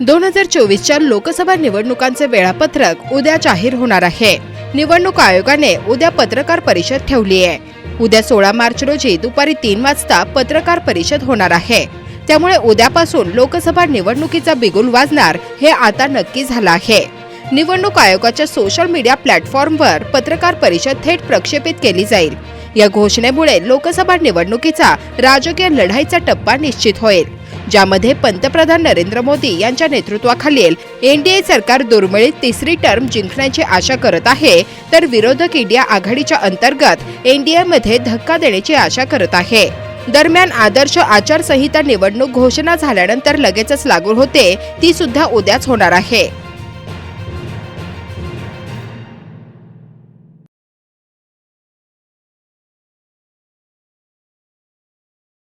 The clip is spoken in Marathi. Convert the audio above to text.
दोन हजार चोवीसच्या लोकसभा निवडणुकांचे वेळापत्रक उद्या जाहीर होणार आहे. निवडणूक आयोगाने उद्या पत्रकार परिषद ठेवली आहे. उद्या सोळा मार्च रोजी दुपारी तीन वाजता पत्रकार परिषद होणार आहे. त्यामुळे उद्यापासून लोकसभा निवडणुकीचा बिगुल वाजणार हे आता नक्की झालं आहे. निवडणूक आयोगाच्या सोशल मीडिया प्लॅटफॉर्मवर पत्रकार परिषद थेट प्रक्षेपित केली जाईल. या घोषणेमुळे लोकसभा निवडणुकीचा राजकीय लढाईचा टप्पा निश्चित होईल. ज्यामध्ये पंतप्रधान नरेंद्र मोदी यांच्या नेतृत्वाखालील एनडीए सरकार दुर्मिळीत तिसरी टर्म जिंकण्याची आशा करत आहे तर विरोधक इंडिया आघाडीच्या अंतर्गत एनडीएमध्ये धक्का देण्याची आशा करत आहे. दरम्यान आदर्श आचारसंहिता निवडणूक घोषणा झाल्यानंतर लगेचच लागू होते ती सुद्धा उद्याच होणार आहे.